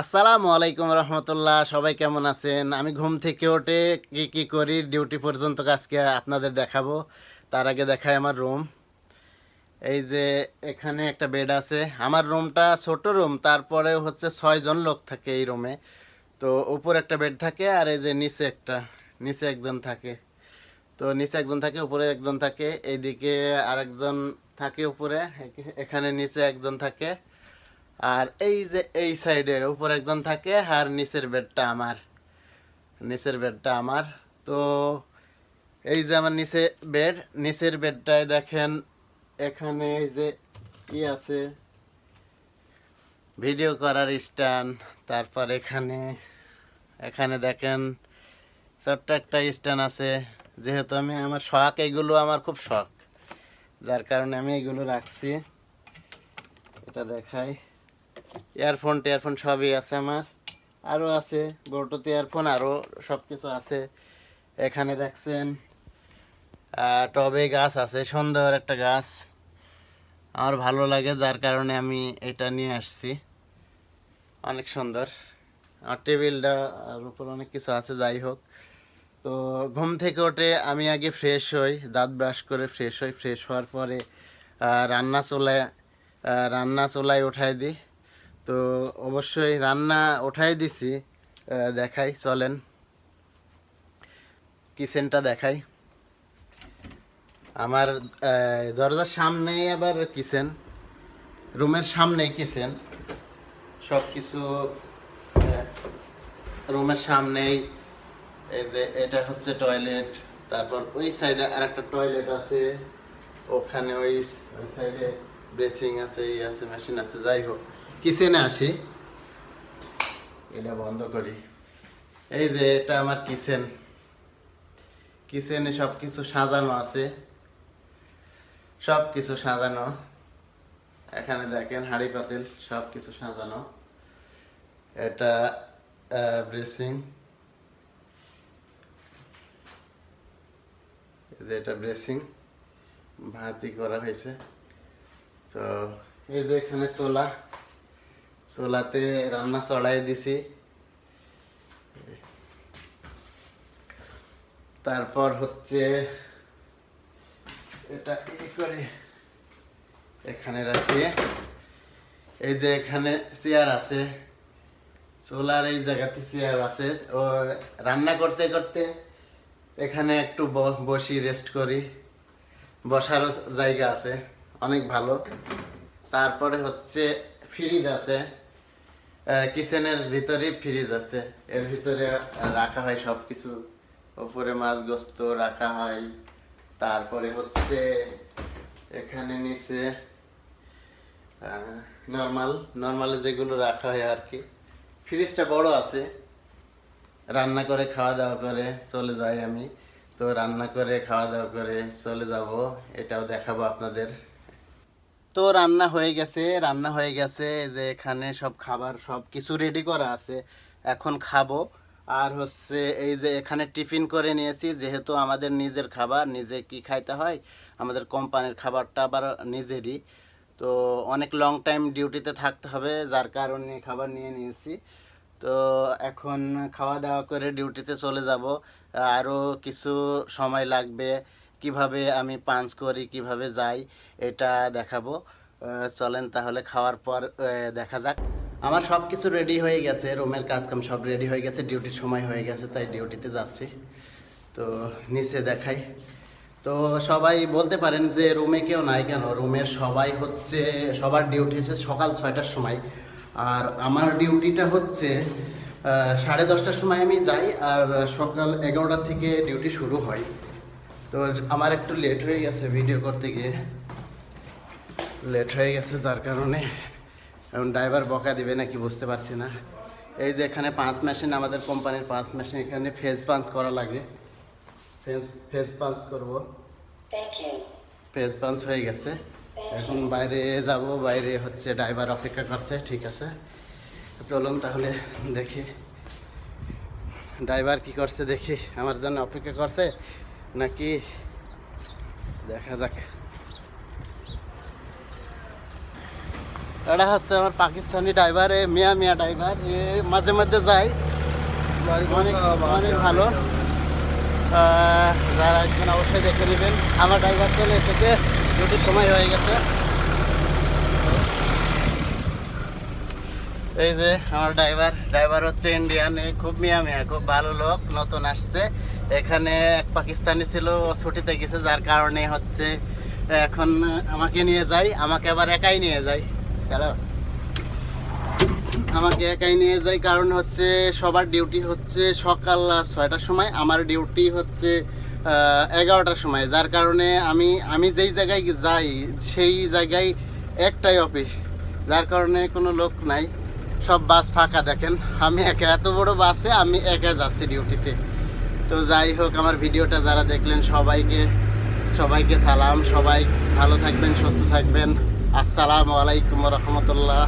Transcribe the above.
আসসালামু আলাইকুম রহমতুল্লাহ, সবাই কেমন আছেন? আমি ঘুম থেকে উঠে কি কি করি, ডিউটি পর্যন্ত আজকে আপনাদের দেখাবো। তার আগে দেখায় আমার রুম। এই যে এখানে একটা বেড আছে। আমার রুমটা ছোট রুম, তারপরে হচ্ছে ছয়জন লোক থাকে এই রুমে। তো উপর একটা বেড থাকে আর এই যে নিচে একটা, নিচে একজন থাকে। তো নিচে একজন থাকে, উপরে একজন থাকে, এইদিকে আরেকজন থাকে উপরে এখানে নিচে একজন থাকে। আর এই যে এই সাইডে উপর একজন থাকে, আর নিচের বেডটা আমার। নিচের বেডটা আমার। তো এই যে আমার নিচে বেড, নিচের বেডটায় দেখেন, এখানে এই যে কি আছে? ভিডিও করার স্ট্যান্ড, তারপর এখানে এখানে দেখেন, ছোট্ট একটা স্ট্যান্ড আছে। যেহেতু আমি আমার শখ, এগুলো আমার খুব শখ। যার কারণে আমি এগুলো রাখছি। এটা দেখাই। ইয়ারফোন টিয়ারফোন সবই আছে আমার। আরও আছে ব্লুটুথ ইয়ারফোন আরও সব কিছু আছে। এখানে দেখছেন টবে গাছ আছে, সুন্দর একটা গাছ। আমার ভালো লাগে, যার কারণে আমি এটা নিয়ে আসছি। অনেক সুন্দর। আর টেবিলটা আর উপর অনেক কিছু আছে, যাই হোক। তো ঘুম থেকে উঠে আমি আগে ফ্রেশ হই, দাঁত ব্রাশ করে ফ্রেশ হই। ফ্রেশ হওয়ার পরে রান্না চুলায় রান্না চুলায় উঠাই দিই। তো অবশ্যই রান্না ওঠাই দিছি দেখাই, চলেন। কিচেনটা দেখাই। আমার দরজার সামনেই আবার কিচেন, রুমের সামনেই কিচেন। সব কিছু রুমের সামনেই। এই যে এটা হচ্ছে টয়লেট, তারপর ওই সাইডে আর একটা টয়লেট আছে। ওখানে ওই ওই সাইডে ব্রেসিং আছে, এই আছে, মেশিন আছে, যাই হোক। কিচেনে আসি। এটা বন্ধ করি। এই যে এটা আমার কিচেন। কিচেনে সব কিছু সাজানো আছে। সব কিছু সাজানো। এখানে দেখেন হাঁড়ি পাতিল সব কিছু সাজানো। এটা ব্রেসিং। যে এটা ব্রেসিং। ভাতি করা হয়েছে। তো এই যে এখানে চোলা। চোলাতে রান্না চড়াই দিছি। তারপর হচ্ছে এটা ই করে এখানে রাখিয়ে এই যে এখানে চেয়ার আছে চোলার এই জায়গাতে চেয়ার আছে। ও রান্না করতে করতে এখানে একটু বসি রেস্ট করি। বসারও জায়গা আছে, অনেক ভালো। তারপরে হচ্ছে ফ্রিজ আছে। কিচেনের ভিতরে ফ্রিজ আছে। এর ভিতরে রাখা হয় সব কিছু উপরে মাছ গোস্ত রাখা হয়। তারপরে হচ্ছে এখানে নিচে নর্মাল নর্মালে যেগুলো রাখা হয় আর কি। ফ্রিজটা বড় আছে। রান্না করে খাওয়া দাওয়া করে চলে যাই আমি। তো রান্না করে খাওয়া দাওয়া করে চলে যাব। এটাও দেখাবো আপনাদের। তো রান্না হয়ে গেছে, রান্না হয়ে গেছে যে এখানে সব খাবার, সব কিছু রেডি করা আছে। এখন খাব। আর হচ্ছে এই যে এখানে টিফিন করে নিয়েছি, যেহেতু আমাদের নিজের খাবার, নিজে কি খাইতে হয়? আমাদের কোম্পানির খাবারটা আবার নিজেরই। তো অনেক লং টাইম ডিউটিতে থাকতে হবে, যার কারণে খাবার নিয়ে নিয়েছি। তো এখন খাওয়া দাওয়া করে ডিউটিতে চলে যাব। আরও কিছু সময় লাগবে। কীভাবে আমি পাঞ্চ করি, কীভাবে যাই, এটা দেখাবো। চলেন তাহলে খাওয়ার পর দেখা যাক। আমার সব কিছু রেডি হয়ে গেছে, রুমের কাজকাম সব রেডি হয়ে গেছে ডিউটির সময় হয়ে গেছে, তাই ডিউটিতে যাচ্ছি। তো নিচে দেখাই। তো সবাই বলতে পারেন যে রুমে কেউ নাই কেন? রুমের সবাই হচ্ছে, সবার ডিউটি হচ্ছে সকাল ছয়টার সময়। আর আমার ডিউটিটা হচ্ছে সাড়ে দশটার সময় আমি যাই, আর সকাল এগারোটা থেকে ডিউটি শুরু হয়। তো আমার একটু লেট হয়ে গেছে ভিডিও করতে গিয়ে। লেট হয়ে গেছে যার কারণে। এখন ড্রাইভার বকা দিবে নাকি বুঝতে পারছি না। এই যে এখানে পাঁচ মেশিন আমাদের কোম্পানির পাঁচ মেশিন এখানে ফেজ পাঞ্চ করা লাগে। ফেজ ফেজ পাঞ্চ করব। ফেজ পাঞ্চ হয়ে গেছে। এখন বাইরে যাব বাইরে হচ্ছে ড্রাইভার অপেক্ষা করছে ঠিক আছে? চলুন তাহলে দেখি। ড্রাইভার কি করছে দেখি আমার জন্য অপেক্ষা করছে। নাকি দেখা যাক। এটা হচ্ছে আমার পাকিস্তানি ড্রাইভার এ মিয়া মিয়া ড্রাইভার। এ মাঝে মাঝে যায়। অনেক অনেক ভালো। যারা একজন অবশ্যই দেখে নেবেন। আমার ড্রাইভার চলে এসেছে। দুটি সময় হয়ে গেছে। এই যে আমার ড্রাইভার। ড্রাইভার হচ্ছে ইন্ডিয়ান খুব মিয়া মিয়া খুব ভালো লোক নতুন আসছে। এখানে এক পাকিস্তানি ছিল ছুটিতে গেছে, যার কারণে হচ্ছে এখন আমাকে নিয়ে যাই, আমাকে আবার একাই নিয়ে যাই। চলো। আমাকে একাই নিয়ে যাই, কারণ হচ্ছে সবার ডিউটি হচ্ছে সকাল ছয়টার সময়, আমার ডিউটি হচ্ছে এগারোটার সময়, যার কারণে আমি আমি যেই জায়গায় যাই, সেই জায়গায় একটাই অফিস, যার কারণে কোনো লোক নাই। সব বাস ফাঁকা দেখেন, আমি একা, এত বড় বাসে আমি একা যাচ্ছি ডিউটিতে। তো যাই হোক, আমার ভিডিওটা যারা দেখলেন, সবাইকে সবাইকে সালাম। সবাই ভালো থাকবেন, সুস্থ থাকবেন। আসসালামু আলাইকুম রহমতুল্লাহ।